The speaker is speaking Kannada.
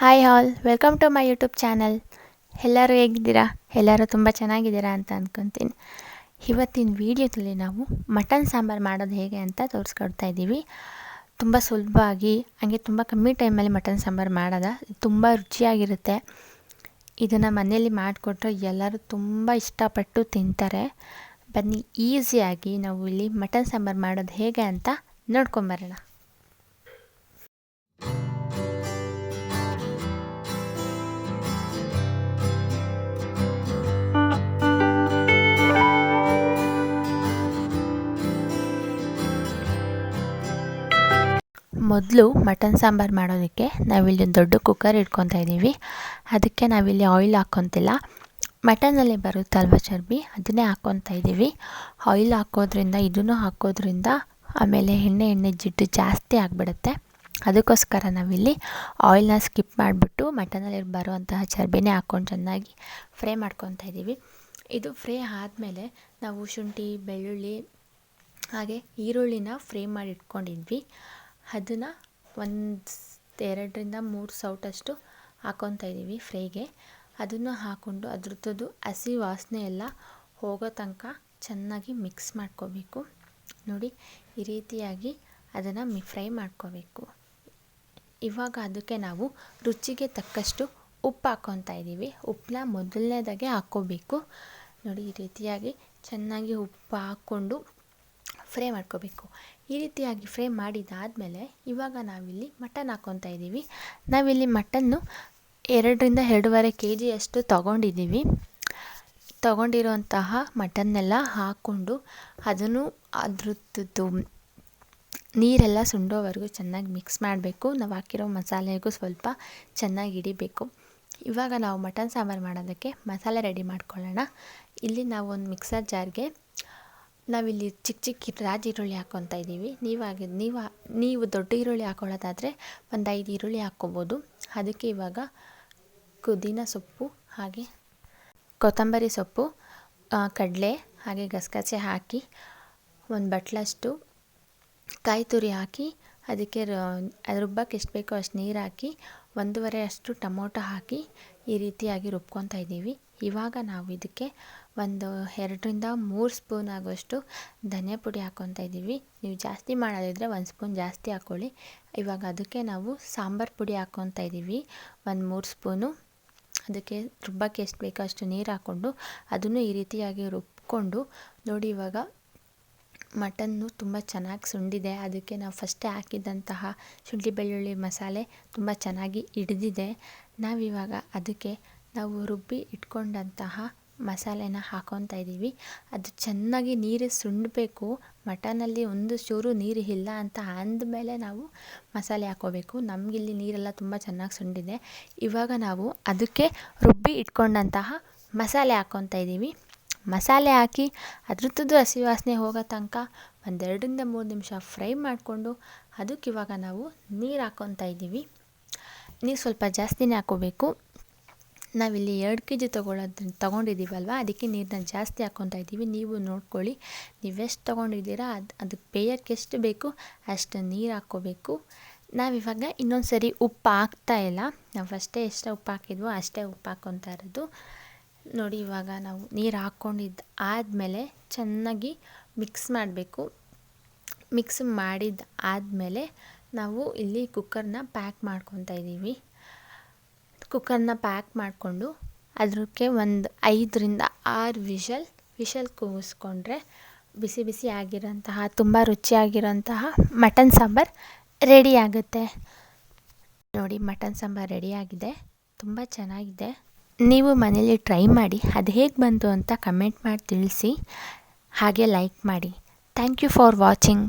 Hi all welcome to my YouTube channel ಎಲ್ಲರೂ ಹೇಗಿದ್ದೀರಾ? ಎಲ್ಲರೂ ತುಂಬ ಚೆನ್ನಾಗಿದ್ದೀರಾ ಅಂತ ಅಂದ್ಕೊತೀನಿ ಇವತ್ತಿನ ವೀಡಿಯೋದಲ್ಲಿ ನಾವು ಮಟನ್ ಸಾಂಬಾರು ಮಾಡೋದು ಹೇಗೆ ಅಂತ ತೋರಿಸ್ಕೊಡ್ತಾ ಇದ್ದೀವಿ. ತುಂಬ ಸುಲಭವಾಗಿ, ಹಂಗೆ ತುಂಬ ಕಮ್ಮಿ ಟೈಮಲ್ಲಿ ಮಟನ್ ಸಾಂಬಾರು ಮಾಡೋದ. ತುಂಬ ರುಚಿಯಾಗಿರುತ್ತೆ. ಇದನ್ನು ಮನೆಯಲ್ಲಿ ಮಾಡಿಕೊಟ್ರೆ ಎಲ್ಲರೂ ತುಂಬ ಇಷ್ಟಪಟ್ಟು ತಿಂತಾರೆ. ಬನ್ನಿ ಈಸಿಯಾಗಿ ನಾವು ಇಲ್ಲಿ ಮಟನ್ ಸಾಂಬಾರು ಮಾಡೋದು ಹೇಗೆ ಅಂತ ನೋಡ್ಕೊಂಬರೋಣ. ಮೊದಲು ಮಟನ್ ಸಾಂಬಾರು ಮಾಡೋದಕ್ಕೆ ನಾವಿಲ್ಲಿ ದೊಡ್ಡ ಕುಕ್ಕರ್ ಇಟ್ಕೊತಾ ಇದ್ದೀವಿ. ಅದಕ್ಕೆ ನಾವಿಲ್ಲಿ ಆಯಿಲ್ ಹಾಕ್ಕೊತಿಲ್ಲ. ಮಟನಲ್ಲಿ ಬರುತ್ತಲ್ವ ಚರ್ಬಿ? ಅದನ್ನೇ ಹಾಕ್ಕೊತಾ ಇದ್ದೀವಿ. ಆಯಿಲ್ ಹಾಕೋದ್ರಿಂದ, ಇದನ್ನು ಹಾಕೋದ್ರಿಂದ ಆಮೇಲೆ ಎಣ್ಣೆ ಎಣ್ಣೆ ಜಿಡ್ಡು ಜಾಸ್ತಿ ಆಗಿಬಿಡುತ್ತೆ. ಅದಕ್ಕೋಸ್ಕರ ನಾವಿಲ್ಲಿ ಆಯಿಲ್ನ ಸ್ಕಿಪ್ ಮಾಡಿಬಿಟ್ಟು ಮಟನಲ್ಲಿ ಬರುವಂತಹ ಚರ್ಬಿನೇ ಹಾಕ್ಕೊಂಡು ಚೆನ್ನಾಗಿ ಫ್ರೈ ಮಾಡ್ಕೊತಾ ಇದ್ದೀವಿ. ಇದು ಫ್ರೈ ಆದಮೇಲೆ ನಾವು ಶುಂಠಿ, ಬೆಳ್ಳುಳ್ಳಿ, ಹಾಗೆ ಈರುಳ್ಳಿನ ಫ್ರೈ ಮಾಡಿ ಇಟ್ಕೊಂಡಿದ್ವಿ. ಅದನ್ನು ಒಂದು ಎರಡರಿಂದ ಮೂರು ಸೌಟಷ್ಟು ಹಾಕ್ಕೊತಾ ಇದ್ದೀವಿ ಫ್ರೈಗೆ. ಅದನ್ನು ಹಾಕ್ಕೊಂಡು ಅದ್ರದ್ದು ಹಸಿ ವಾಸನೆ ಎಲ್ಲ ಹೋಗೋ ತನಕ ಚೆನ್ನಾಗಿ ಮಿಕ್ಸ್ ಮಾಡ್ಕೋಬೇಕು. ನೋಡಿ, ಈ ರೀತಿಯಾಗಿ ಅದನ್ನು ಮಿ, ಫ್ರೈ ಮಾಡ್ಕೋಬೇಕು. ಇವಾಗ ಅದಕ್ಕೆ ನಾವು ರುಚಿಗೆ ತಕ್ಕಷ್ಟು ಉಪ್ಪು ಹಾಕ್ಕೊತಾ ಇದ್ದೀವಿ. ಉಪ್ಪನ್ನ ಮೊದಲನೇದಾಗೆ ಹಾಕ್ಕೋಬೇಕು. ನೋಡಿ, ಈ ರೀತಿಯಾಗಿ ಚೆನ್ನಾಗಿ ಉಪ್ಪು ಹಾಕ್ಕೊಂಡು ಫ್ರೈ ಮಾಡ್ಕೋಬೇಕು. ಈ ರೀತಿಯಾಗಿ ಫ್ರೈ ಮಾಡಿದಾದಮೇಲೆ ಇವಾಗ ನಾವಿಲ್ಲಿ ಮಟನ್ ಹಾಕ್ಕೊತಾ ಇದ್ದೀವಿ. ನಾವಿಲ್ಲಿ ಮಟನ್ನು ಎರಡರಿಂದ ಎರಡೂವರೆ ಕೆ ಜಿಯಷ್ಟು ತೊಗೊಂಡಿದ್ದೀವಿ. ತೊಗೊಂಡಿರುವಂತಹ ಮಟನ್ನೆಲ್ಲ ಹಾಕ್ಕೊಂಡು ಅದನ್ನು ಅದ್ರದ್ದು ನೀರೆಲ್ಲ ಸುಂಡೋವರೆಗೂ ಚೆನ್ನಾಗಿ ಮಿಕ್ಸ್ ಮಾಡಬೇಕು. ನಾವು ಹಾಕಿರೋ ಮಸಾಲೆಗೂ ಸ್ವಲ್ಪ ಚೆನ್ನಾಗಿ ಹಿಡಿಬೇಕು. ಇವಾಗ ನಾವು ಮಟನ್ ಸಾಂಬಾರು ಮಾಡೋದಕ್ಕೆ ಮಸಾಲೆ ರೆಡಿ ಮಾಡ್ಕೊಳ್ಳೋಣ. ಇಲ್ಲಿ ನಾವು ಒಂದು ಮಿಕ್ಸರ್ ಜಾರ್ಗೆ ನಾವಿಲ್ಲಿ ಚಿಕ್ಕ ಚಿಕ್ಕ ರಾಜ ಈರುಳ್ಳಿ ಹಾಕ್ಕೊತಾ ಇದ್ದೀವಿ. ನೀವಾಗಿ ನೀವು ನೀವು ದೊಡ್ಡ ಈರುಳ್ಳಿ ಹಾಕೊಳ್ಳೋದಾದರೆ ಒಂದು ಐದು ಈರುಳ್ಳಿ ಹಾಕ್ಕೊಬೋದು. ಅದಕ್ಕೆ ಇವಾಗ ಪುದೀನ ಸೊಪ್ಪು, ಹಾಗೆ ಕೊತ್ತಂಬರಿ ಸೊಪ್ಪು ಕಡಲೆ, ಹಾಗೆ ಗಸಗಸೆ ಹಾಕಿ ಒಂದು ಬಟ್ಲಷ್ಟು ಕಾಯಿ ತುರಿ ಹಾಕಿ ಅದಕ್ಕೆ ರುಬ್ಬಕ್ಕೆ ಎಷ್ಟು ಬೇಕೋ ಅಷ್ಟು ನೀರು ಹಾಕಿ ಒಂದೂವರೆ ಅಷ್ಟು ಟೊಮೊಟೊ ಹಾಕಿ ಈ ರೀತಿಯಾಗಿ ರುಬ್ಕೊತಾ ಇದ್ದೀವಿ. ಇವಾಗ ನಾವು ಇದಕ್ಕೆ ಒಂದು ಎರಡರಿಂದ ಮೂರು ಸ್ಪೂನ್ ಆಗುವಷ್ಟು ಧನಿಯಾ ಪುಡಿ ಹಾಕ್ಕೊತಾ ಇದ್ದೀವಿ. ನೀವು ಜಾಸ್ತಿ ಮಾಡೋದಿದ್ರೆ ಒಂದು ಸ್ಪೂನ್ ಜಾಸ್ತಿ ಹಾಕ್ಕೊಳ್ಳಿ ಇವಾಗ ಅದಕ್ಕೆ ನಾವು ಸಾಂಬಾರು ಪುಡಿ ಹಾಕ್ಕೊತಾ ಇದ್ದೀವಿ. ಒಂದು ಮೂರು ಸ್ಪೂನು. ಅದಕ್ಕೆ ರುಬ್ಬಕ್ಕೆ ಎಷ್ಟು ಬೇಕೋ ಅಷ್ಟು ನೀರು ಹಾಕ್ಕೊಂಡು ಅದನ್ನು ಈ ರೀತಿಯಾಗಿ ರುಬ್ಕೊಂಡು ನೋಡಿ ಇವಾಗ ಮಟನ್ನು ತುಂಬ ಚೆನ್ನಾಗಿ ಸುಂಡಿದೆ ಅದಕ್ಕೆ ನಾವು ಫಸ್ಟೇ ಹಾಕಿದ್ದಂತಹ ಶುಂಠಿ ಬೆಳ್ಳುಳ್ಳಿ ಮಸಾಲೆ ತುಂಬ ಚೆನ್ನಾಗಿ ಹಿಡಿದಿದೆ. ನಾವಿವಾಗ ಅದಕ್ಕೆ ನಾವು ರುಬ್ಬಿ ಇಟ್ಕೊಂಡಂತಹ ಮಸಾಲೆನ ಹಾಕೊತಾ ಇದ್ದೀವಿ. ಅದು ಚೆನ್ನಾಗಿ ನೀರು ಸುಂಡಬೇಕು ಮಟನಲ್ಲಿ ಒಂದು ಚೂರು ನೀರು ಇಲ್ಲ ಅಂತ ಅಂದಮೇಲೆ ನಾವು ಮಸಾಲೆ ಹಾಕ್ಕೋಬೇಕು ನಮಗಿಲ್ಲಿ ನೀರೆಲ್ಲ ತುಂಬ ಚೆನ್ನಾಗಿ ಸುಂಡಿದೆ. ಇವಾಗ ನಾವು ಅದಕ್ಕೆ ರುಬ್ಬಿ ಇಟ್ಕೊಂಡಂತಹ ಮಸಾಲೆ ಹಾಕ್ಕೊತಾ ಇದ್ದೀವಿ. ಮಸಾಲೆ ಹಾಕಿ ಅದ್ರದ್ದು ಹಸಿ ವಾಸನೆ ಹೋಗೋ ತನಕ ಒಂದೆರಡರಿಂದ ಮೂರು ನಿಮಿಷ ಫ್ರೈ ಮಾಡಿಕೊಂಡು ಅದಕ್ಕೆ ಇವಾಗ ನಾವು ನೀರು ಹಾಕ್ಕೊತಾ ಇದ್ದೀವಿ. ನೀರು ಸ್ವಲ್ಪ ಜಾಸ್ತಿನೇ ಹಾಕ್ಕೋಬೇಕು ನಾವಿಲ್ಲಿ ಎರಡು ಕೆ ಜಿ ತೊಗೊಳೋದು, ತೊಗೊಂಡಿದ್ದೀವಲ್ವ? ಅದಕ್ಕೆ ನೀರನ್ನ ಜಾಸ್ತಿ ಹಾಕ್ಕೊತಾ ಇದ್ದೀವಿ. ನೀವು ನೋಡ್ಕೊಳ್ಳಿ. ನೀವೆಷ್ಟು ತೊಗೊಂಡಿದ್ದೀರಾ? ಅದು ಅದಕ್ಕೆ ಪೇಯಕ್ಕೆ ಎಷ್ಟು ಬೇಕು? ಅಷ್ಟು ನೀರು ಹಾಕ್ಕೋಬೇಕು. ನಾವಿವಾಗ ಇನ್ನೊಂದು ಸರಿ ಉಪ್ಪು ಹಾಕ್ತಾ ಇಲ್ಲ. ನಾವು ಫಸ್ಟೇ ಎಷ್ಟು ಉಪ್ಪು ಹಾಕಿದ್ವೋ ಅಷ್ಟೇ ಉಪ್ಪು ಹಾಕ್ಕೊತಾ ಇರೋದು. ನೋಡಿ, ಇವಾಗ ನಾವು ನೀರು ಹಾಕ್ಕೊಂಡಿದ್ದು ಆದಮೇಲೆ ಚೆನ್ನಾಗಿ ಮಿಕ್ಸ್ ಮಾಡಬೇಕು. ಮಿಕ್ಸ್ ಮಾಡಿದ ಆದಮೇಲೆ ನಾವು ಇಲ್ಲಿ ಕುಕ್ಕರ್ನ ಪ್ಯಾಕ್ ಮಾಡ್ಕೊತಾ ಇದ್ದೀವಿ. ಕುಕ್ಕರ್ನ ಪ್ಯಾಕ್ ಮಾಡಿಕೊಂಡು ಅದಕ್ಕೆ ಒಂದು ಐದರಿಂದ ಆರು ವಿಷಲ್ ವಿಷಲ್ ಕೂಗಿಸ್ಕೊಂಡ್ರೆ ಬಿಸಿ ಬಿಸಿ ಆಗಿರೋಂತಹ, ತುಂಬ ರುಚಿಯಾಗಿರೋಂತಹ ಮಟನ್ ಸಾಂಬಾರು ರೆಡಿ ಆಗುತ್ತೆ. ನೋಡಿ, ಮಟನ್ ಸಾಂಬಾರು ರೆಡಿಯಾಗಿದೆ ತುಂಬ ಚೆನ್ನಾಗಿದೆ. ನೀವು ಮನೇಲಿ ಟ್ರೈ ಮಾಡಿ, ಅದು ಹೇಗೆ ಬಂತು ಅಂತ ಕಮೆಂಟ್ ಮಾಡಿ ತಿಳಿಸಿ. ಹಾಗೆ ಲೈಕ್ ಮಾಡಿ. Thank you for watching.